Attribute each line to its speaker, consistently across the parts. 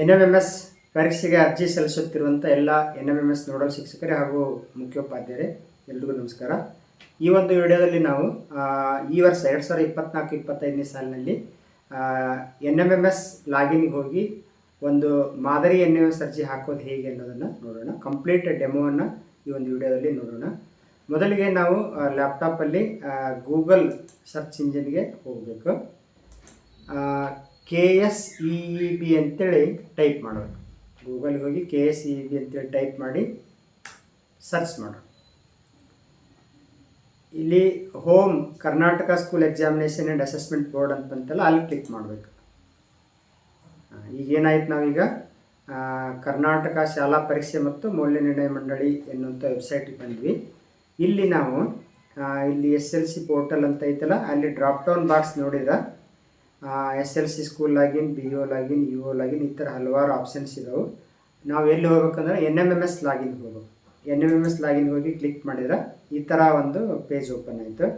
Speaker 1: N M M S ಪರೀಕ್ಷೆಗೆ ಅರ್ಜಿ ಸಲ್ಲಿಸುತ್ತಿರುವಂಥ ಎಲ್ಲ N M M S nodal ಶಿಕ್ಷಕರೇ ಹಾಗೂ ಮುಖ್ಯೋಪಾಧ್ಯಾಯರೇ, ಎಲ್ರಿಗೂ ನಮಸ್ಕಾರ. ಈ ಒಂದು ವಿಡಿಯೋದಲ್ಲಿ ನಾವು ಈ ವರ್ಷ ಎರಡು ಸಾವಿರದ ಇಪ್ಪತ್ನಾಲ್ಕು ಇಪ್ಪತ್ತೈದನೇ ಸಾಲಿನಲ್ಲಿ ಎನ್ ಎಂ ಎಂ ಎಸ್ ಲಾಗಿನ್ಗೆ ಹೋಗಿ ಒಂದು ಮಾದರಿ ಎನ್ ಎಂ ಎಸ್ ಅರ್ಜಿ ಹಾಕೋದು ಹೇಗೆ ಅನ್ನೋದನ್ನು ನೋಡೋಣ. ಕಂಪ್ಲೀಟ್ ಡೆಮೋವನ್ನು ಈ ಒಂದು ವಿಡಿಯೋದಲ್ಲಿ ನೋಡೋಣ. ಮೊದಲಿಗೆ ನಾವು ಲ್ಯಾಪ್ಟಾಪಲ್ಲಿ ಗೂಗಲ್ ಸರ್ಚ್ ಇಂಜಿನ್ಗೆ ಹೋಗಬೇಕು. ಕೆ ಎಸ್ ಇ ಬಿ ಅಂತೇಳಿ ಟೈಪ್ ಮಾಡಬೇಕು ಗೂಗಲ್ಗೆ ಹೋಗಿ ಕೆ ಎಸ್ ಇ ಬಿ ಅಂತೇಳಿ ಟೈಪ್ ಮಾಡಿ ಸರ್ಚ್ ಮಾಡೋಣ ಇಲ್ಲಿ home Karnataka school examination and assessment board ಅಂತ ಅಲ್ಲಿ ಕ್ಲಿಕ್ ಮಾಡಬೇಕು. ಈಗ ಏನಾಯ್ತು ನಾವೀಗ? ಕರ್ನಾಟಕ ಶಾಲಾ ಪರೀಕ್ಷೆ ಮತ್ತು ಮೌಲ್ಯ ನಿರ್ಣಯ ಮಂಡಳಿ ಎನ್ನುವಂಥ ವೆಬ್ಸೈಟಿಗೆ ಬಂದ್ವಿ. ಇಲ್ಲಿ ನಾವು ಇಲ್ಲಿ ಎಸ್ ಎಲ್ ಸಿ ಪೋರ್ಟಲ್ ಅಂತ ಐತಲ್ಲ, ಅಲ್ಲಿ ಡ್ರಾಪ್ ಡೌನ್ ಬಾಕ್ಸ್ ನೋಡಿದ್ರೆ S L C school login B O login U O login ಈ ಥರ ಹಲವಾರು ಆಪ್ಷನ್ಸ್ ಇದಾವೆ. ನಾವು ಎಲ್ಲಿ ಹೋಗ್ಬೇಕಂದ್ರೆ N M M S login ಹೋಗ್ಬೇಕು. N M M S login ಹೋಗಿ ಕ್ಲಿಕ್ ಮಾಡಿದ್ರೆ ಈ ಥರ ಒಂದು ಪೇಜ್ ಓಪನ್ ಆಯಿತು.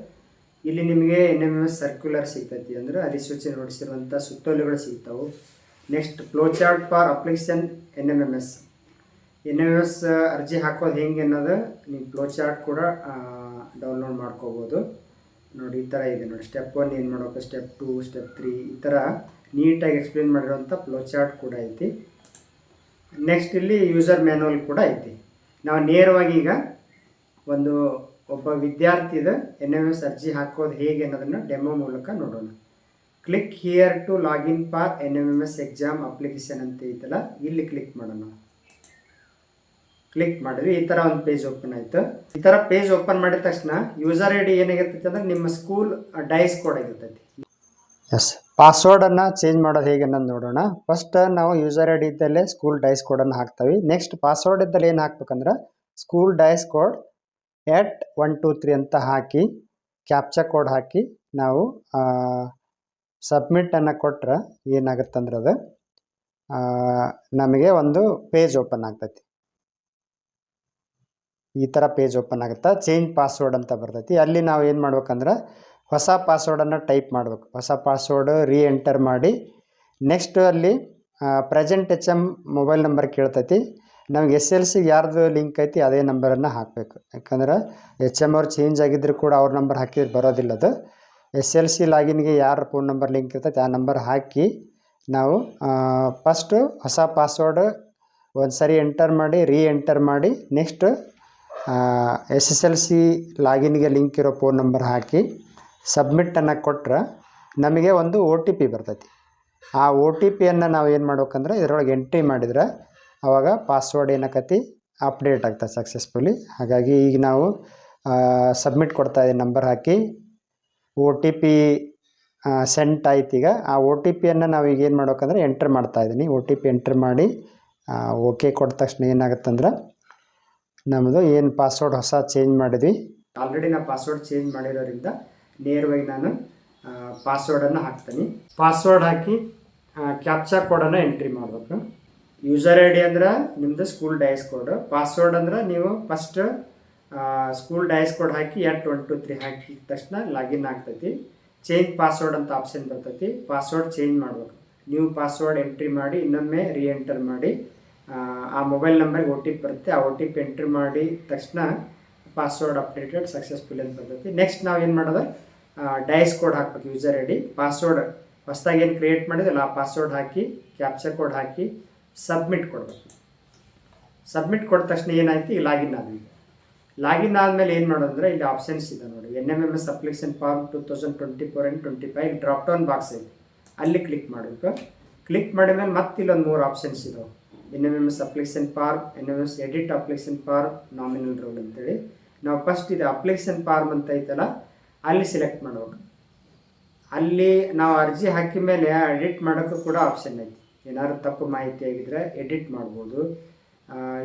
Speaker 1: ಇಲ್ಲಿ ನಿಮಗೆ N M M S circular ಸಿಗ್ತೈತಿ ಅಂದರೆ ಅಧಿಸೂಚನೆ ಹೊಡಿಸಿರುವಂಥ ಸುತ್ತೋಲೆಗಳು ಸಿಗ್ತಾವೆ. Next flow chart for application N M M S N M S ಅರ್ಜಿ ಹಾಕೋದು ಹೆಂಗೆ ಅನ್ನೋದು ನೀವು ಫ್ಲೋ ಚಾರ್ಟ್ ಕೂಡ ಡೌನ್ಲೋಡ್ ಮಾಡ್ಕೋಬೋದು. ನೋಡಿ, ಈ ಥರ ಇದೆ ನೋಡಿ. ಸ್ಟೆಪ್ ಒನ್ ಏನು ಮಾಡಬೇಕು ಸ್ಟೆಪ್ ಟು ಸ್ಟೆಪ್ ತ್ರೀ ಈ ಥರ ನೀಟಾಗಿ ಎಕ್ಸ್ಪ್ಲೇನ್ ಮಾಡಿರೋಂಥ ಫ್ಲೋ ಚಾರ್ಟ್ ಕೂಡ ಐತಿ. ನೆಕ್ಸ್ಟ್ ಇಲ್ಲಿ ಯೂಸರ್ ಮ್ಯಾನುವಲ್ ಕೂಡ ಐತಿ. ನಾವು ನೇರವಾಗಿ ಈಗ ಒಂದು ಒಬ್ಬ ವಿದ್ಯಾರ್ಥಿದ ಎನ್ ಎಂ ಎಸ್ ಅರ್ಜಿ ಹಾಕೋದು ಹೇಗೆ ಅನ್ನೋದನ್ನು ಡೆಮೋ ಮೂಲಕ ನೋಡೋಣ. Click here to login for N M M S exam application ಅಂತ ಐತಲ್ಲ, ಇಲ್ಲಿ ಕ್ಲಿಕ್ ಮಾಡೋಣ. ಕ್ಲಿಕ್ ಮಾಡಿದ್ವಿ ಈ ಥರ ಒಂದು ಪೇಜ್ ಓಪನ್ ಆಯಿತು. ಈ ಥರ ಪೇಜ್ ಓಪನ್ ಮಾಡಿದ ತಕ್ಷಣ ಯೂಸರ್ ಐ ಡಿ ಏನಾಗಿರ್ತೈತೆ ಅಂದ್ರೆ ನಿಮ್ಮ ಸ್ಕೂಲ್ ಡೈಸ್ ಕೋಡ್ ಆಗಿರ್ತೈತಿ. ಎಸ್ ಪಾಸ್ವರ್ಡನ್ನು ಚೇಂಜ್ ಮಾಡೋದು ಹೇಗೆ ಅನ್ನೋದು ನೋಡೋಣ. ಫಸ್ಟ್ ನಾವು ಯೂಸರ್ ಐ ಡಿ ಇದ್ದಲ್ಲೇ ಸ್ಕೂಲ್ ಡೈಸ್ ಕೋಡನ್ನು ಹಾಕ್ತೀವಿ. ನೆಕ್ಸ್ಟ್ ಪಾಸ್ವರ್ಡ್ ಇದ್ದಲ್ಲಿ ಏನು ಹಾಕ್ಬೇಕಂದ್ರೆ school DISE code at one two three ಅಂತ ಹಾಕಿ ಕ್ಯಾಪ್ಚಾ ಕೋಡ್ ಹಾಕಿ ನಾವು ಸಬ್ಮಿಟನ್ನು ಕೊಟ್ರೆ ಏನಾಗುತ್ತಂದ್ರೆ ಅದು ಆ, ನಮಗೆ ಒಂದು ಪೇಜ್ ಓಪನ್ ಆಗ್ತೈತಿ. ಈ ಥರ ಪೇಜ್ ಓಪನ್ ಆಗುತ್ತೆ. ಚೇಂಜ್ ಪಾಸ್ವರ್ಡ್ ಅಂತ ಬರ್ತೈತಿ. ಅಲ್ಲಿ ನಾವು ಏನು ಮಾಡ್ಬೇಕಂದ್ರೆ ಹೊಸ ಪಾಸ್ವರ್ಡನ್ನು ಟೈಪ್ ಮಾಡಬೇಕು. ಹೊಸ ಪಾಸ್ವರ್ಡ್ ರೀ ಎಂಟರ್ ಮಾಡಿ ನೆಕ್ಸ್ಟ್ ಅಲ್ಲಿ present H M mobile number ಕೇಳ್ತೈತಿ. ನಮ್ಗೆ ಎಸ್ ಎಲ್ ಸಿಗೆ ಯಾರ್ದು ಲಿಂಕ್ ಐತಿ ಅದೇ ನಂಬರನ್ನು ಹಾಕಬೇಕು. ಯಾಕಂದ್ರೆ ಎಚ್ ಎಂ ಅವ್ರು ಚೇಂಜ್ ಆಗಿದ್ರು ಕೂಡ ಅವ್ರ ನಂಬರ್ ಹಾಕಿದ್ರೆ ಬರೋದಿಲ್ಲ ಅದು. ಎಸ್ ಎಲ್ ಸಿ ಲಾಗಿನ್ಗೆ ಯಾರ ಫೋನ್ ನಂಬರ್ ಲಿಂಕ್ ಇರ್ತೈತೆ ಆ ನಂಬರ್ ಹಾಕಿ ನಾವು ಫಸ್ಟು ಹೊಸ ಪಾಸ್ವರ್ಡ್ ಒಂದು ಸರಿ ಎಂಟರ್ ಮಾಡಿ ರೀ ಎಂಟರ್ ಮಾಡಿ next S S L C ಲಾಗಿನ್ಗೆ link ಇರೋ ಫೋನ್ ನಂಬರ್ ಹಾಕಿ ಸಬ್ಮಿಟನ್ನು ಕೊಟ್ರೆ ನಮಗೆ ಒಂದು ಒ ಟಿ ಪಿ ಬರ್ತೈತಿ. ಆ ಒ ಟಿ ಪಿಯನ್ನು ನಾವು ಏನು ಮಾಡ್ಬೇಕಂದ್ರೆ ಇದರೊಳಗೆ ಎಂಟ್ರಿ ಮಾಡಿದರೆ ಆವಾಗ ಪಾಸ್ವರ್ಡ್ ಏನಾಕತಿ ಅಪ್ಡೇಟ್ ಆಗ್ತದೆ ಸಕ್ಸಸ್ಫುಲಿ ಹಾಗಾಗಿ ಈಗ ನಾವು ಸಬ್ಮಿಟ್ ಕೊಡ್ತಾ ಇದ್ದೀವಿ ನಂಬರ್ ಹಾಕಿ. ಒ ಟಿ ಪಿ ಸೆಂಟ್ ಆಯ್ತು ಈಗ. ಆ ಒ ಟಿ ಪಿಯನ್ನು ನಾವು ಈಗ ಏನು ಮಾಡ್ಬೇಕಂದ್ರೆ ಎಂಟ್ರ್ ಮಾಡ್ತಾ ಇದ್ದೀನಿ. ಓ ಟಿ ಪಿ ಎಂಟ್ರ್ ಮಾಡಿ ಓಕೆ ಕೊಟ್ಟ ತಕ್ಷಣ ಏನಾಗುತ್ತಂದ್ರೆ ನಮ್ಮದು ಏನು ಪಾಸ್ವರ್ಡ್ ಹೊಸ ಚೇಂಜ್ ಮಾಡಿದ್ವಿ. ಆಲ್ರೆಡಿ ನಾನು ಪಾಸ್ವರ್ಡ್ ಚೇಂಜ್ ಮಾಡಿರೋದ್ರಿಂದ ನೇರವಾಗಿ ನಾನು ಪಾಸ್ವರ್ಡನ್ನು ಹಾಕ್ತೀನಿ. ಪಾಸ್ವರ್ಡ್ ಹಾಕಿ ಕ್ಯಾಪ್ಚಾ ಕೋಡನ್ನು ಎಂಟ್ರಿ ಮಾಡಬೇಕು. ಯೂಸರ್ ಐ ಡಿ ಅಂದ್ರೆ ನಿಮ್ಮದು ಸ್ಕೂಲ್ ಡೈಸ್ ಕೋಡ್ ಪಾಸ್ವರ್ಡ್ ಅಂದ್ರೆ ನೀವು ಫಸ್ಟ್ ಸ್ಕೂಲ್ ಡೈಸ್ ಕೋಡ್ ಹಾಕಿ ಎಟ್ ಒನ್ ಟು ತ್ರೀ ಹಾಕಿದ ತಕ್ಷಣ ಲಾಗಿನ್ ಆಗ್ತೈತಿ. ಚೇಂಜ್ ಪಾಸ್ವರ್ಡ್ ಅಂತ ಆಪ್ಷನ್ ಬರ್ತೈತಿ. ಪಾಸ್ವರ್ಡ್ ಚೇಂಜ್ ಮಾಡಬೇಕು. ನೀವು ಪಾಸ್ವರ್ಡ್ ಎಂಟ್ರಿ ಮಾಡಿ, ಇನ್ನೊಮ್ಮೆ ರೀಎಂಟರ್ ಮಾಡಿ. ಆ, ಮೊಬೈಲ್ ನಂಬರ್ಗೆ ಒ ಟಿ ಪಿ ಬರುತ್ತೆ. ಆ ಒ ಟಿ ಪಿ ಎಂಟ್ರಿ ಮಾಡಿ ತಕ್ಷಣ ಪಾಸ್ವರ್ಡ್ ಅಪ್ಡೇಟೆಡ್ ಸಕ್ಸಸ್ಫುಲ್ ಅಂತ ಬರ್ತೈತಿ. ನೆಕ್ಸ್ಟ್ ನಾವು ಏನು ಮಾಡೋದು? ಡೈಸ್ ಕೋಡ್ ಹಾಕ್ಬೇಕು ಯೂಸರ್ ಐ ಡಿ ಪಾಸ್ವರ್ಡ್ ಹೊಸ್ದಾಗಿ ಏನು ಕ್ರಿಯೇಟ್ ಮಾಡಿದಲ್ಲ ಆ ಪಾಸ್ವರ್ಡ್ ಹಾಕಿ ಕ್ಯಾಪ್ಚರ್ ಕೋಡ್ ಹಾಕಿ ಸಬ್ಮಿಟ್ ಕೊಡಬೇಕು. ಸಬ್ಮಿಟ್ ಕೊಟ್ಟ ತಕ್ಷಣ ಏನಾಯ್ತು? ಈಗ ಲಾಗಿನ್ ಆದ್ವಿ. ಲಾಗಿನ್ ಆದಮೇಲೆ ಏನು ಮಾಡೋದಂದ್ರೆ ಇಲ್ಲಿ ಆಪ್ಷನ್ಸ್ ಇದೆ ನೋಡಿ. N M M S application form two thousand twenty four and twenty five drop down box ಇದೆ ಅಲ್ಲಿ ಕ್ಲಿಕ್ ಮಾಡಬೇಕು. ಕ್ಲಿಕ್ ಮಾಡಿದ ಮೇಲೆ ಮತ್ತೆ ಇಲ್ಲೊಂದು ಮೂರು ಆಪ್ಷನ್ಸ್ ಇದಾವೆ. N M M S application form N M S edit application form nominal roll ಅಂತೇಳಿ. ನಾವು ಫಸ್ಟ್ ಇದು ಅಪ್ಲಿಕೇಶನ್ ಫಾರ್ಮ್ ಅಂತ ಐತಲ್ಲ, ಅಲ್ಲಿ ಸೆಲೆಕ್ಟ್ ಮಾಡ್ಬೇಕು. ಅಲ್ಲಿ ನಾವು ಅರ್ಜಿ ಹಾಕಿದ ಮೇಲೆ ಎಡಿಟ್ ಮಾಡೋಕ್ಕೂ ಕೂಡ ಆಪ್ಷನ್ ಐತಿ. ಏನಾದ್ರು ತಪ್ಪು ಮಾಹಿತಿ ಆಗಿದ್ರೆ ಎಡಿಟ್ ಮಾಡ್ಬೋದು.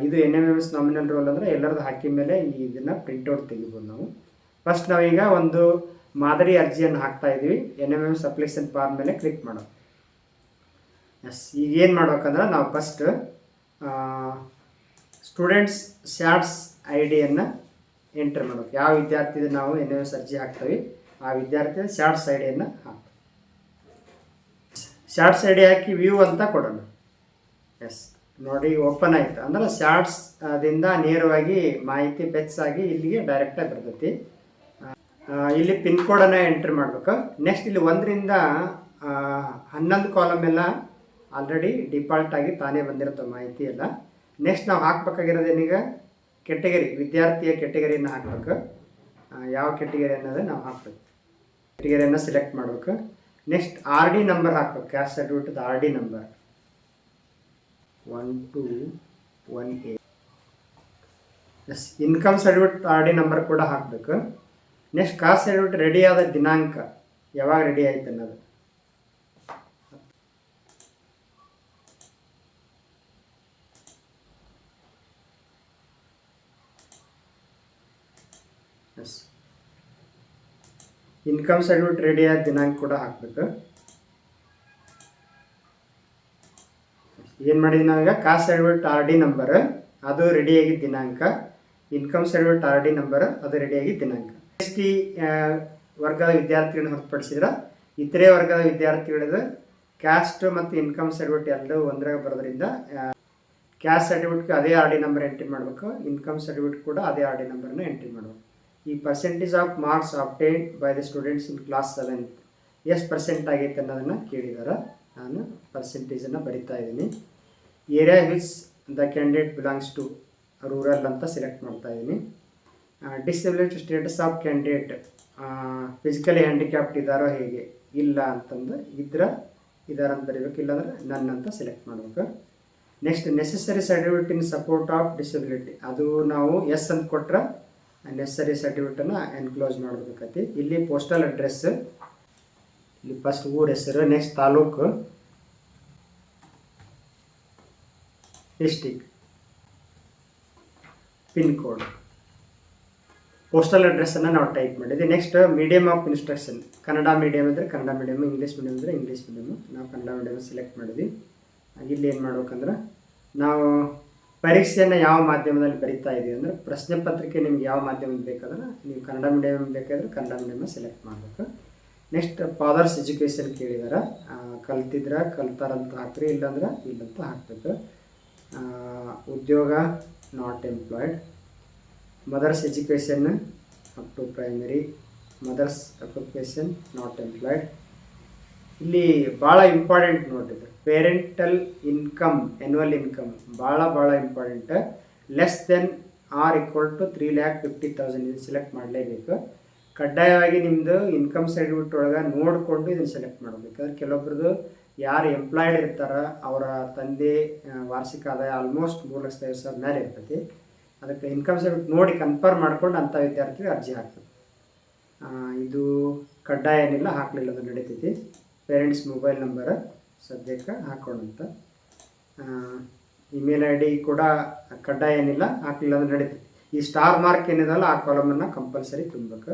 Speaker 1: ಇದು N M M S nominal roll ಅಂದರೆ ಎಲ್ಲರದ್ದು ಹಾಕಿದ ಮೇಲೆ ಇದನ್ನು ಪ್ರಿಂಟೌಟ್ ತೆಗಿಬೋದು ನಾವು. ಫಸ್ಟ್ ನಾವೀಗ ಒಂದು ಮಾದರಿ ಅರ್ಜಿಯನ್ನು ಹಾಕ್ತಾ ಇದ್ದೀವಿ N M M S application form ಮೇಲೆ ಕ್ಲಿಕ್ ಮಾಡೋದು. ಎಸ್ ಈಗ ಏನು ಮಾಡ್ಬೇಕಂದ್ರೆ ನಾವು ಫಸ್ಟ್ ಸ್ಟೂಡೆಂಟ್ಸ್ ಶಾರ್ಟ್ಸ್ ಐ ಡಿಯನ್ನು ಎಂಟರ್ ಮಾಡಬೇಕು. ಯಾವ ವಿದ್ಯಾರ್ಥಿದು ನಾವು ಎನ್ ಎಸ್ ಅರ್ಜಿ ಹಾಕ್ತೀವಿ, ಆ ವಿದ್ಯಾರ್ಥಿ ಶಾರ್ಟ್ಸ್ ಐ ಡಿಯನ್ನು ಹಾಕ್ತೀವಿ. ಶಾರ್ಟ್ಸ್ ಐ ಡಿ ಹಾಕಿ ವ್ಯೂ ಅಂತ ಕೊಡೋಣ. ಎಸ್ ನೋಡಿ ಓಪನ್ ಆಯ್ತು. ಅಂದ್ರೆ ಶಾರ್ಟ್ಸ್ ದಿಂದ ನೇರವಾಗಿ ಮಾಹಿತಿ ಬೆಚ್ಚಾಗಿ ಇಲ್ಲಿಗೆ ಡೈರೆಕ್ಟಾಗಿ ಬರ್ತೈತಿ. ಇಲ್ಲಿ ಪಿನ್ ಕೋಡನ್ನು ಎಂಟ್ರಿ ಮಾಡಬೇಕು. ನೆಕ್ಸ್ಟ್ ಇಲ್ಲಿ ಒಂದರಿಂದ ಹನ್ನೊಂದು ಕಾಲಮ್ ಎಲ್ಲ ಆಲ್ರೆಡಿ ಡಿಫಾಲ್ಟ್ ಆಗಿ ತಾನೇ ಬಂದಿರುತ್ತೆ ಮಾಹಿತಿ ಎಲ್ಲ. ನೆಕ್ಸ್ಟ್ ನಾವು ಹಾಕ್ಬೇಕಾಗಿರೋದೇನೀಗ ಕೆಟಗರಿ ವಿದ್ಯಾರ್ಥಿಯ ಕೆಟಗರಿಯನ್ನು ಹಾಕ್ಬೇಕು. ಯಾವ ಕೆಟಗರಿ ಅನ್ನೋದು ನಾವು ಹಾಕ್ಬೇಕು. ಕೆಟಗರಿಯನ್ನು ಸೆಲೆಕ್ಟ್ ಮಾಡಬೇಕು. ನೆಕ್ಸ್ಟ್ ಆರ್ ಡಿ ನಂಬರ್ ಹಾಕ್ಬೇಕು. Caste certificate R D number one two one A S income certificate R D number ಕೂಡ ಹಾಕಬೇಕು. ನೆಕ್ಸ್ಟ್ ಕಾಸ್ಟ್ ಸರ್ಟಿಫಿಕೇಟ್ ರೆಡಿ ಆದ ದಿನಾಂಕ ಯಾವಾಗ ರೆಡಿ ಆಯ್ತು ಅನ್ನೋದು ಎಸ್ ಇನ್ಕಮ್ ಸರ್ಟಿಫಿಕೇಟ್ ರೆಡಿ ಆದ ದಿನಾಂಕ ಕೂಡ ಹಾಕಬೇಕು. ಏನು ಮಾಡಿದ್ವಿ ನಾವೀಗ caste certificate R D number ಅದು ರೆಡಿಯಾಗಿದ್ದ ದಿನಾಂಕ. Income certificate R D number ಅದು ರೆಡಿಯಾಗಿದ್ದ ದಿನಾಂಕ. ಎಸ್ ಟಿ ವರ್ಗದ ವಿದ್ಯಾರ್ಥಿಗಳನ್ನ ಹೊರತುಪಡಿಸಿದ್ರೆ, ಇತರೆ ವರ್ಗದ ವಿದ್ಯಾರ್ಥಿಗಳದ್ದು ಕ್ಯಾಸ್ಟ್ ಮತ್ತು ಇನ್ಕಮ್ ಸರ್ಟಿಫಿಕೇಟ್ ಎರಡು ಒಂದ್ರಾಗ ಬರೋದ್ರಿಂದ ಕ್ಯಾಸ್ಟ್ ಸರ್ಟಿಫಿಕೇಟ್ಗೆ ಅದೇ ಆರ್ ಡಿ ನಂಬರ್ ಎಂಟ್ರಿ ಮಾಡಬೇಕು. ಇನ್ಕಮ್ ಸರ್ಟಿಫಿಕೇಟ್ ಕೂಡ ಅದೇ ಆರ್ ಡಿ ನಂಬರ್ನ ಎಂಟ್ರಿ ಮಾಡಬೇಕು. ಈ percentage of marks obtained by the students in class seventh ಎಷ್ಟು ಪರ್ಸೆಂಟ್ ಆಗೈತೆ ಅನ್ನೋದನ್ನು ಕೇಳಿದ್ದಾರೆ ನಾನು ಪರ್ಸೆಂಟೇಜನ್ನು ಬರಿತಾ ಇದ್ದೀನಿ. Area which the candidate belongs to rural ಅಂತ ಸೆಲೆಕ್ಟ್ ಮಾಡ್ತಾ ಇದ್ದೀನಿ. Disability status of candidate physically handicapped ಇದ್ದಾರೋ ಹೇಗೆ? ಇಲ್ಲ ಅಂತಂದು ಇದ್ರ ಇದಾರ ಅಂತ ಬರೀಬೇಕು. ಇಲ್ಲಾಂದ್ರೆ ನನ್ನ ಅಂತ ಸೆಲೆಕ್ಟ್ ಮಾಡ್ಬೇಕು. Next necessary certificate in support of disability ಅದು ನಾವು ಎಸ್ ಅಂತ ಕೊಟ್ರೆ ನೆಸಸರಿ ಸರ್ಟಿಫಿಕೇಟನ್ನು ಎನ್ಕ್ಲೋಸ್ ಮಾಡಬೇಕಾಗತ್ತೆ. ಇಲ್ಲಿ ಪೋಸ್ಟಲ್ ಅಡ್ರೆಸ್ ಇಲ್ಲಿ ಫಸ್ಟ್ ಊರ ಹೆಸರು next taluk district pin code postal ಅಡ್ರೆಸ್ಸನ್ನು ನಾವು ಟೈಪ್ ಮಾಡಿದ್ವಿ. Next medium of instruction Kannada medium ಅಂದರೆ ಕನ್ನಡ ಮೀಡಿಯಮ್ ಇಂಗ್ಲೀಷ್ ಮೀಡಿಯಮ್ ಅಂದರೆ ಇಂಗ್ಲೀಷ್ ಮೀಡಿಯಮ್ ನಾವು ಕನ್ನಡ ಮೀಡಿಯಮ್ ಸೆಲೆಕ್ಟ್ ಮಾಡಿದ್ವಿ. ಇಲ್ಲಿ ಏನು ಮಾಡ್ಬೇಕಂದ್ರೆ, ನಾವು ಪರೀಕ್ಷೆಯನ್ನು ಯಾವ ಮಾಧ್ಯಮದಲ್ಲಿ ಬರೀತಾ ಇದೀವಿ ಅಂದ್ರೆ ಪ್ರಶ್ನೆ ಪತ್ರಿಕೆ ನಿಮ್ಗೆ ಯಾವ ಮಾಧ್ಯಮ ಬೇಕಾದ್ರೆ ನೀವು ಕನ್ನಡ ಮೀಡಿಯಮ್ ಬೇಕಾದ್ರೆ ಕನ್ನಡ ಮೀಡಿಯಮ್ ಸೆಲೆಕ್ಟ್ ಮಾಡಬೇಕು. ನೆಕ್ಸ್ಟ್ ಫಾದರ್ಸ್ ಎಜುಕೇಷನ್ ಕೇಳಿದಾರೆ. ಕಲ್ತಿದ್ರೆ, ಕಲ್ತಾರಂತ ಹಾಕ್ರಿ, ಇಲ್ಲಾಂದ್ರೆ ಇಲ್ಲಂತ ಹಾಕಬೇಕು. ಉದ್ಯೋಗ not employed mother's education up to primary mother's application not employed ಇಲ್ಲಿ ಭಾಳ ಇಂಪಾರ್ಟೆಂಟ್ ನೋಡಿದ್ದು ಪೇರೆಂಟಲ್ ಇನ್ಕಮ್ ಎನ್ಯುವಲ್ ಇನ್ಕಮ್ ಭಾಳ ಭಾಳ important less than or equal to three lakh fifty thousand ಇದು ಸೆಲೆಕ್ಟ್ ಮಾಡಲೇಬೇಕು. ಕಡ್ಡಾಯವಾಗಿ ನಿಮ್ಮದು ಇನ್ಕಮ್ ಸರ್ಟಿಫಿಕೇಟ್ ಒಳಗೆ ನೋಡಿಕೊಂಡು ಇದನ್ನು ಸೆಲೆಕ್ಟ್ ಮಾಡಬೇಕು. ಯಾಕಂದ್ರೆ ಕೆಲವೊಬ್ರದ್ದು ಯಾರು ಎಂಪ್ಲಾಯ್ಡ್ ಇರ್ತಾರ, ಅವರ ತಂದೆ ವಾರ್ಷಿಕ ಆದಾಯ ಆಲ್ಮೋಸ್ಟ್ ಮೂರು ಲಕ್ಷದ ಐವತ್ತು ಸಾವಿರ ಮೇಲೆ ಇರ್ತೈತಿ. ಅದಕ್ಕೆ ಇನ್ಕಮ್ ಸರ್ಟಿಫಿಕೇಟ್ ನೋಡಿ ಕನ್ಫರ್ಮ್ ಮಾಡ್ಕೊಂಡು ಅಂಥ ವಿದ್ಯಾರ್ಥಿಗೆ ಅರ್ಜಿ ಹಾಕ್ತದೆ ಇದು ಕಡ್ಡಾಯ ಏನಿಲ್ಲ, ಹಾಕಲಿಲ್ಲ, ಅದು ನಡೀತೈತಿ. ಪೇರೆಂಟ್ಸ್ ಮೊಬೈಲ್ ನಂಬರ್ ಸದ್ಯಕ್ಕೆ ಹಾಕೊಳ್ಳಂತ ಇಮೇಲ್ ಐ ಡಿ ಕೂಡ ಕಡ್ಡಾಯ ಏನಿಲ್ಲ, ಹಾಕಲಿಲ್ಲ ಅಂದ್ರೆ ನಡೀತು ಈ ಸ್ಟಾರ್ ಮಾರ್ಕ್ ಏನಿದಲ್ಲ ಆ ಕಾಲಮನ್ನು ಕಂಪಲ್ಸರಿ ತುಂಬಬೇಕು.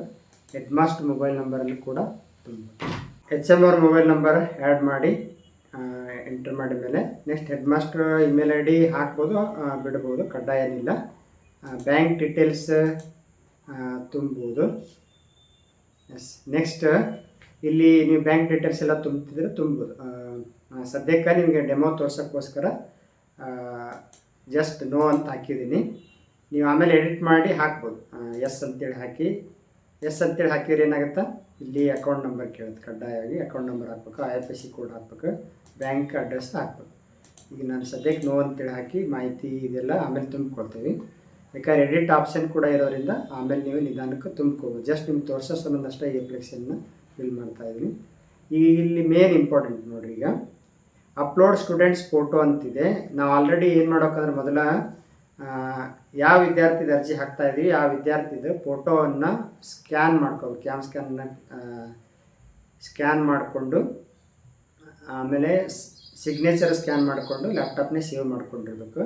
Speaker 1: ಹೆಡ್ ಮಾಸ್ಟ್ ಮೊಬೈಲ್ ನಂಬರಲ್ಲಿ ಕೂಡ ತುಂಬಬೇಕು. H M R mobile number add ಮಾಡಿ ಎಂಟರ್ ಮಾಡಿದ ಮೇಲೆ next head master email I D ಹಾಕ್ಬೋದು ಬಿಡ್ಬೋದು, ಕಡ್ಡಾಯ ಏನಿಲ್ಲ. ಬ್ಯಾಂಕ್ ಡೀಟೇಲ್ಸ್ ತುಂಬೋದು. ಎಸ್ ನೆಕ್ಸ್ಟ್ ಇಲ್ಲಿ ನೀವು ಬ್ಯಾಂಕ್ ಡೀಟೇಲ್ಸ್ ಎಲ್ಲ ತುಂಬ್ತಿದ್ರೆ ತುಂಬೋದು. ಸದ್ಯಕ್ಕೆ ನಿಮಗೆ ಡೆಮೋ ತೋರ್ಸೋಕ್ಕೋಸ್ಕರ ಜಸ್ಟ್ ನೋ ಅಂತ ಹಾಕಿದ್ದೀನಿ. ನೀವು ಆಮೇಲೆ ಎಡಿಟ್ ಮಾಡಿ ಹಾಕ್ಬೋದು. ಎಸ್ ಅಂತೇಳಿ ಹಾಕಿ. ಎಸ್ ಅಂತೇಳಿ ಹಾಕಿದ್ರೆ ಏನಾಗುತ್ತೆ? ಇಲ್ಲಿ ಅಕೌಂಟ್ ನಂಬರ್ ಕೇಳುತ್ತೆ. ಕಡ್ಡಾಯವಾಗಿ ಅಕೌಂಟ್ ನಂಬರ್ ಹಾಕ್ಬೇಕು. I F S C code ಹಾಕ್ಬೇಕು. ಬ್ಯಾಂಕ್ ಅಡ್ರೆಸ್ ಹಾಕ್ಬೇಕು. ಈಗ ನಾನು ಸದ್ಯಕ್ಕೆ ನೋ ಅಂತೇಳಿ ಹಾಕಿ ಮಾಹಿತಿ ಇದೆಲ್ಲ ಆಮೇಲೆ ತುಂಬ್ಕೊಳ್ತೀವಿ ಯಾಕಂದ್ರೆ ಎಡಿಟ್ ಆಪ್ಷನ್ ಕೂಡ ಇರೋದ್ರಿಂದ ಆಮೇಲೆ ನೀವು ನಿಧಾನಕ್ಕೆ ತುಂಬ್ಕೋಬೋದು. ಜಸ್ಟ್ ನಿಮ್ಗೆ ತೋರಿಸೋ ಸಂಬಂಧ ಅಷ್ಟೇ ಈ ಅಪ್ಲಿಕೇಶನ್ನ ಫಿಲ್ ಮಾಡ್ತಾ ಇದ್ದೀನಿ. ಈಗ ಇಲ್ಲಿ ಮೇನ್ ಇಂಪಾರ್ಟೆಂಟ್ ನೋಡಿರಿ ಈಗ. ಅಪ್ಲೋಡ್ ಸ್ಟೂಡೆಂಟ್ಸ್ ಫೋಟೋ ಅಂತಿದೆ. ನಾವು ಆಲ್ರೆಡಿ ಏನು ಮಾಡೋಕ್ಕಂದ್ರೆ ಮೊದಲ ಯಾವ ವಿದ್ಯಾರ್ಥಿದ ಅರ್ಜಿ ಹಾಕ್ತಾ ಇದ್ದೀವಿ ಆ ವಿದ್ಯಾರ್ಥಿದ ಫೋಟೋವನ್ನು ಸ್ಕ್ಯಾನ್ ಮಾಡ್ಕೋಬೇಕು. ಕ್ಯಾಮ್ ಸ್ಕ್ಯಾನ್ನ ಸ್ಕ್ಯಾನ್ ಮಾಡಿಕೊಂಡು, ಆಮೇಲೆ ಸಿಗ್ನೇಚರ್ ಸ್ಕ್ಯಾನ್ ಮಾಡಿಕೊಂಡು ಲ್ಯಾಪ್ಟಾಪ್ನೇ ಸೇವ್ ಮಾಡ್ಕೊಂಡಿರ್ಬೇಕು.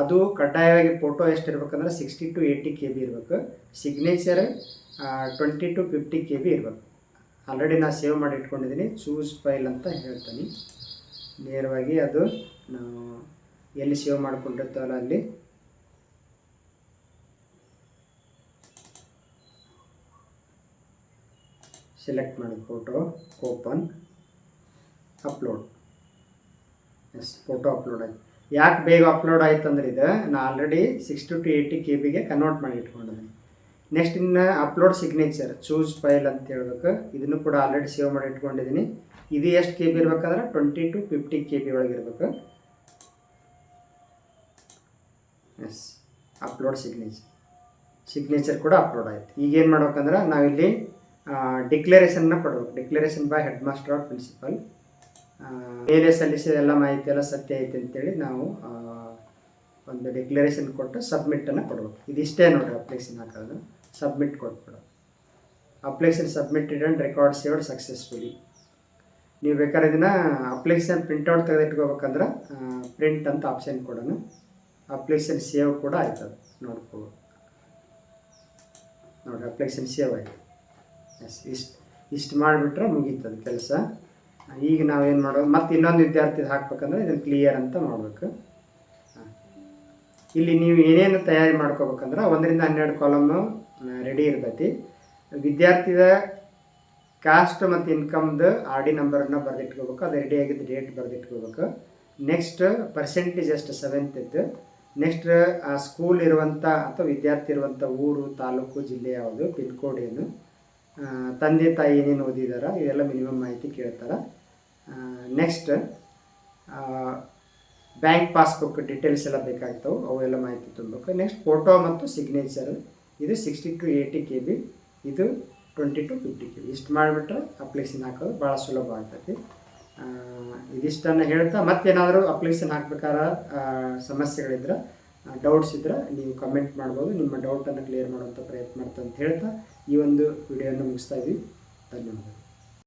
Speaker 1: ಅದು ಕಡ್ಡಾಯವಾಗಿ ಫೋಟೋ ಎಷ್ಟು ಇರ್ಬೇಕಂದ್ರೆ sixty to eighty K B ಇರಬೇಕು signature twenty to fifty K B ಇರಬೇಕು. ಆಲ್ರೆಡಿ ನಾನು ಸೇವ್ ಮಾಡಿ ಇಟ್ಕೊಂಡಿದ್ದೀನಿ ಚೂಸ್ ಫೈಲ್ ಅಂತ ಹೇಳ್ತೀನಿ. ನೇರವಾಗಿ ಅದು ನಾವು ಎಲ್ಲಿ ಸೇವ್ ಮಾಡ್ಕೊಂಡಿರ್ತಾವಲ್ಲ ಅಲ್ಲಿ. ಸೆಲೆಕ್ಟ್ ಮಾಡಿ photo open upload S photo upload ಆಯ್ತು. ಯಾಕೆ ಬೇಗ ಅಪ್ಲೋಡ್ ಆಯ್ತು ಅಂದ್ರೆ ಇದು ನಾನು already sixty to eighty K ಬಿಗೆ ಕನ್ವರ್ಟ್ ಮಾಡಿ ಇಟ್ಕೊಂಡಿದ್ದೀನಿ. ನೆಕ್ಸ್ಟ್ ಇನ್ನು ಅಪ್ಲೋಡ್ ಸಿಗ್ನೇಚರ್ ಚೂಸ್ ಫೈಲ್ ಅಂತ ಹೇಳ್ಬೇಕು. ಇದನ್ನು ಕೂಡ ಆಲ್ರೆಡಿ ಸೇವ್ ಮಾಡಿ ಇಟ್ಕೊಂಡಿದ್ದೀನಿ ಇದು ಎಷ್ಟು K B ಇರ್ಬೇಕಂದ್ರೆ twenty to fifty K B ಒಳಗಿರ್ಬೇಕು S upload signature signature ಕೂಡ ಅಪ್ಲೋಡ್ ಆಯ್ತು. ಈಗ ಏನು ಮಾಡ್ಬೇಕಂದ್ರೆ ನಾವಿಲ್ಲಿ ಡಿಕ್ಲರೇಷನ್ನ ಕೊಡ್ಬೇಕು. Declaration by head master of principal ಮೇಲೆ ಸಲ್ಲಿಸಿದ ಎಲ್ಲ ಮಾಹಿತಿ ಎಲ್ಲ ಸತ್ಯ ಐತೆ ಅಂತೇಳಿ ನಾವು ಒಂದು ಡಿಕ್ಲರೇಷನ್ ಕೊಟ್ಟು ಸಬ್ಮಿಟನ್ನು ಕೊಡ್ಬೇಕು. ಇದಿಷ್ಟೇ ನೋಡಿರಿ ಅಪ್ಲಿಕೇಶನ್ ಹಾಕೋದು ಸಬ್ಮಿಟ್ ಕೊಟ್ಬಿಡು. Application submitted and record saved successfully ನೀವು ಬೇಕಾದ್ರೆ ಇದನ್ನು ಅಪ್ಲಿಕೇಶನ್ ಪ್ರಿಂಟೌಟ್ ತೆಗೆದಿಟ್ಕೋಬೇಕಂದ್ರೆ ಪ್ರಿಂಟ್ ಅಂತ ಆಪ್ಷನ್ ಕೊಡೋಣ. ಅಪ್ಲಿಕೇಶನ್ ಸೇವ್ ಕೂಡ ಆಯ್ತದ, ನೋಡ್ಕೋಬೋದು. ನೋಡಿ ಅಪ್ಲಿಕೇಶನ್ ಸೇವ್ ಆಯಿತು. ಎಸ್ ಇಷ್ಟು ಇಷ್ಟು ಮಾಡಿಬಿಟ್ರೆ ಮುಗೀತದೆ ಕೆಲಸ. ಈಗ ನಾವೇನು ಮಾಡೋದು ಮತ್ತು ಇನ್ನೊಂದು ವಿದ್ಯಾರ್ಥಿ ಹಾಕ್ಬೇಕಂದ್ರೆ ಇದನ್ನು ಕ್ಲಿಯರ್ ಅಂತ ಮಾಡಬೇಕು. ಇಲ್ಲಿ ನೀವು ಏನೇನು ತಯಾರಿ ಮಾಡ್ಕೋಬೇಕಂದ್ರೆ, ಒಂದರಿಂದ ಹನ್ನೆರಡು ಕಾಲಮ್ಮು ರೆಡಿ ಇರ್ತೈತಿ ವಿದ್ಯಾರ್ಥಿದ ಕಾಸ್ಟ್ ಮತ್ತು ಇನ್ಕಮ್ದು ಆರ್ ಡಿ ನಂಬರನ್ನ ಬರೆದಿಟ್ಕೋಬೇಕು. ಅದು ರೆಡಿ ಆಗಿದ್ದು ಡೇಟ್ ಬರೆದಿಟ್ಕೋಬೇಕು. ನೆಕ್ಸ್ಟ್ ಪರ್ಸೆಂಟೇಜ್ ಅಷ್ಟು ಸೆವೆಂತ್ ಇತ್ತು. ನೆಕ್ಸ್ಟ್ ಆ ಸ್ಕೂಲ್ ಇರುವಂಥ ಅಥವಾ ವಿದ್ಯಾರ್ಥಿ ಇರುವಂಥ ಊರು, ತಾಲೂಕು, ಜಿಲ್ಲೆ ಯಾವುದು ಪಿನ್ ಕೋಡ್ ಏನು ತಂದೆ, ತಾಯಿ ಏನೇನು ಓದಿದಾರ, ಇವೆಲ್ಲ ಮಿನಿಮಮ್ ಮಾಹಿತಿ ಕೇಳ್ತಾರೆ. ನೆಕ್ಸ್ಟ್ ಬ್ಯಾಂಕ್ ಪಾಸ್ಬುಕ್ ಡೀಟೇಲ್ಸ್ ಎಲ್ಲ ಬೇಕಾಗ್ತವೆ. ಅವೆಲ್ಲ ಮಾಹಿತಿ ತುಂಬಬೇಕು. ನೆಕ್ಸ್ಟ್ ಫೋಟೋ ಮತ್ತು ಸಿಗ್ನೇಚರ್ ಇದು sixty to eighty K B ಇದು twenty to fifty K B ಇಷ್ಟು ಮಾಡಿಬಿಟ್ರೆ ಅಪ್ಲಿಕೇಶನ್ ಹಾಕೋದು ಭಾಳ ಸುಲಭ ಆಗ್ತೈತಿ. ಇದಿಷ್ಟನ್ನು ಹೇಳ್ತಾ ಮತ್ತೇನಾದರೂ ಅಪ್ಲಿಕೇಶನ್ ಹಾಕ್ಬೇಕಾದ್ರೆ ಆ, ಸಮಸ್ಯೆಗಳಿದ್ರೆ ಡೌಟ್ಸ್ ಇದ್ದರೆ ನೀವು ಕಮೆಂಟ್ ಮಾಡ್ಬೋದು. ನಿಮ್ಮ ಡೌಟನ್ನು ಕ್ಲಿಯರ್ ಮಾಡುವಂಥ ಪ್ರಯತ್ನ ಮಾಡ್ತಾ ಅಂತ ಹೇಳ್ತಾ ಈ ಒಂದು ವಿಡಿಯೋನ ಮುಗಿಸ್ತಾ ಇದ್ದೀವಿ. ಧನ್ಯವಾದಗಳು.